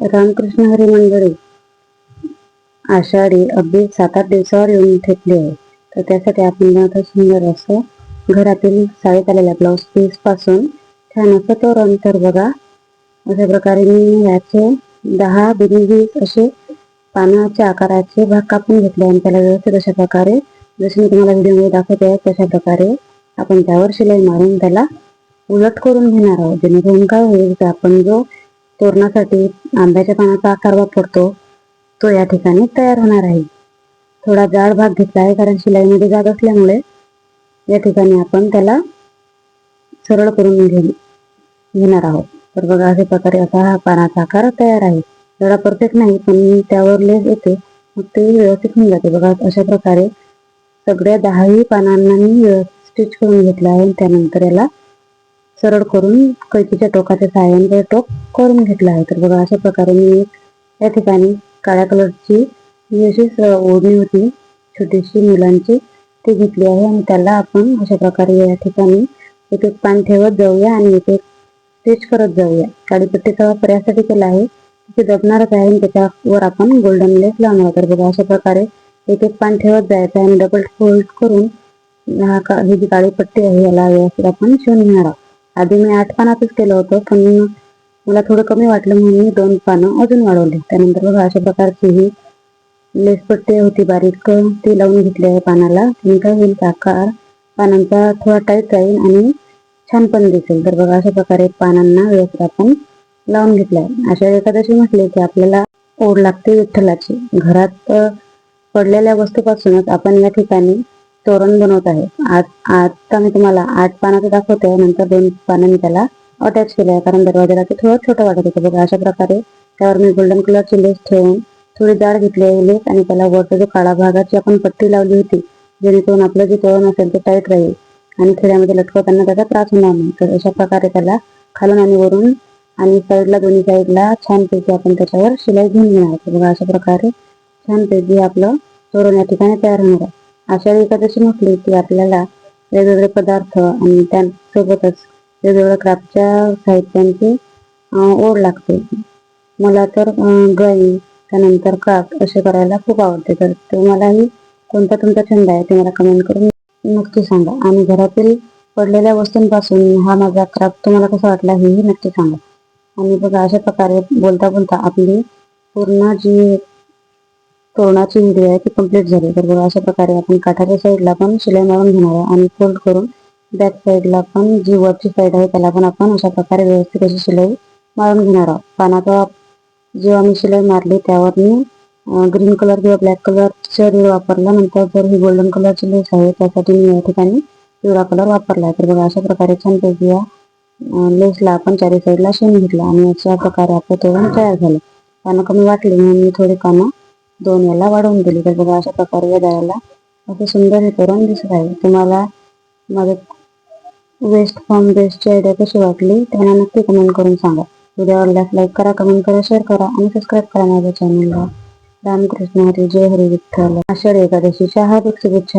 रामकृष्ण हरी मंडळी आषाढी अगदी सात आठ दिवसावर येऊन ठेपले आहे. तर त्यासाठी आपण आता सुंदर असं घरातील साडीत आलेल्या ब्लाऊज पीसपासून. छान असं तोरण तर बघा. अशा प्रकारे मी याचे दहा बिनी वीस असे पानाच्या आकाराचे भाग कापून घेतले आणि त्याला व्यवस्थित अशा प्रकारे जसे मी तुम्हाला व्हिडिओमध्ये दाखवते आहे तशा प्रकारे आपण त्यावर शिलाई मारून त्याला उलट करून घेणार आहोत. जेणेकरून काय होईल की आपण जो तोरणासाठी आंब्याच्या पानाचा आकार वापरतो तो या ठिकाणी तयार होणार आहे. थोडा जाड भाग घेतला आहे कारण शिलाईमध्ये जात असल्यामुळे या ठिकाणी आपण त्याला सरळ करून घे घेणार आहोत. तर बघा अशा प्रकारे असा हा पानाचा आकार तयार आहे. जरा परफेक्ट नाही पण त्यावर लेस येते मग ते व्यवस्थित होऊन जाते. बघा अशा प्रकारे सगळ्या दहाही पानांना मी स्टिच करून घेतला आहे त्यानंतर याला सरळ करून कैकीच्या टोकाच्या सहाय्याने टोक करून घेतलं आहे. तर बघा अशा प्रकारे मी एक या ठिकाणी काळ्या कलरची ही अशी ओढणी होती. छोटीशी मुलांची ती घेतली आहे आणि त्याला आपण अशा प्रकारे या ठिकाणी एक एक पान ठेवत जाऊया आणि एक एक स्टिच करत जाऊया. काळीपट्टीचा वापर यासाठी केला आहे. ते दबणारच आहे आणि त्याच्यावर आपण गोल्डन लेस लावणार तर बघा अशा प्रकारे एक एक पान ठेवत जायचं आणि डबल फोल्ड करून हा का ही जी काळी पट्टी आहे याला व्यवस्थित आपण शिवून घेणार आहोत. आधी मी आठ पानातच केलं होतं पण मला थोडं कमी वाटलं म्हणून मी दोन पानं अजून वाढवले. त्यानंतर बघा अशा प्रकारची ही लेसपट्टी होती बारीक. ती लावून घेतली आहे पानाला. तुम्ही काय होईल आकार पानांचा थोडा टाईट राहील आणि छान पण दिसेल. तर बघा अशा प्रकारे पानांना व्यवस्थित आपण लावून घेतलाय. अशा एकादशी म्हटले की आपल्याला ओढ लागते विठ्ठलाची. घरात पडलेल्या वस्तूपासूनच आपण या ठिकाणी तोरण बनवत आहे. आज आता मी तुम्हाला आठ पानाचं दाखवते नंतर दोन पानं मी त्याला अटॅच केलं आहे. कारण दरवाजाला ते थोडं छोटं वाटत होतं. बघा अशा प्रकारे त्यावर मी गोल्डन कलरची लेस ठेवून थोडी जाड घेतली आहे लेस आणि त्याला वरचा जो काळा भागाची आपण पट्टी लावली होती जेणेकरून आपलं जे तोरण असेल ते टाईट राहील आणि खेड्यामध्ये लटकवताना त्याचा त्रास होणार नाही. तर अशा प्रकारे त्याला खालून आणि वरून आणि साईडला दोन्ही साईडला छानपैकी आपण त्याच्यावर शिलाई घेऊन घेणार बघा अशा प्रकारे छानपैकी आपलं तोरण या ठिकाणी तयार होणार आहे. आषाढी एकादशी म्हटली की आपल्याला वेगवेगळे पदार्थ आणि त्यासोबतच वेगवेगळ्या क्राफ्टच्या साहित्यांची ओढ लागते. मला तर अं, ड्रॉइंग त्यानंतर क्राफ्ट असे करायला खूप आवडते. तर तुम्हालाही कोणता तुमचा छंद आहे ते मला कमेंट करून नक्की सांगा. आणि घरातील पडलेल्या वस्तूंपासून हा माझा क्राफ्ट तुम्हाला कसा वाटला हेही नक्की सांगा. आणि बघा अशा प्रकारे बोलता बोलता आपली पूर्ण जी तोरणाची व्हिडिओ आहे ती कंप्लीट झाली. तर बघा अशा प्रकारे आपण काठाच्या साईडला पण शिलाई मारून घेणार आहे आणि फोल्ड करून बॅक साईडला पण जी वरची साईड आहे त्याला पण आपण अशा प्रकारे व्यवस्थित अशी शिलाई मारून घेणार आहोत. पानाचा जेव्हा मी शिलाई मारली त्यावर मी ग्रीन कलर किंवा ब्लॅक कलरचा रीळ वापरला. नंतर जर ही गोल्डन कलरची लेस आहे त्यासाठी मी या ठिकाणी पिवळा कलर वापरला आहे. तर बघा अशा प्रकारे छानपैकी या लेसला आपण चारी साईडला शिवून घेतला आणि अशा प्रकारे आपलं तोरण तयार झालं. पानं कमी वाटली म्हणून मी थोडी कामं दोन याला वाढवून दिली. तर बघा अशा प्रकारे या दाराला असं सुंदर हे दिसत आहे. तुम्हाला माझे वेस्ट फॉर्म बेस्टची आयडिया कशी वाटली त्यांना नक्की कमेंट करून सांगा. व्हिडिओ आवडल्यास लाईक करा कमेंट करा शेअर करा आणि सबस्क्राईब करा माझ्या चॅनलला रामकृष्ण हरी जय हरी विठ्ठल. आषाढी एकादशीच्या हार्दिक शुभेच्छा.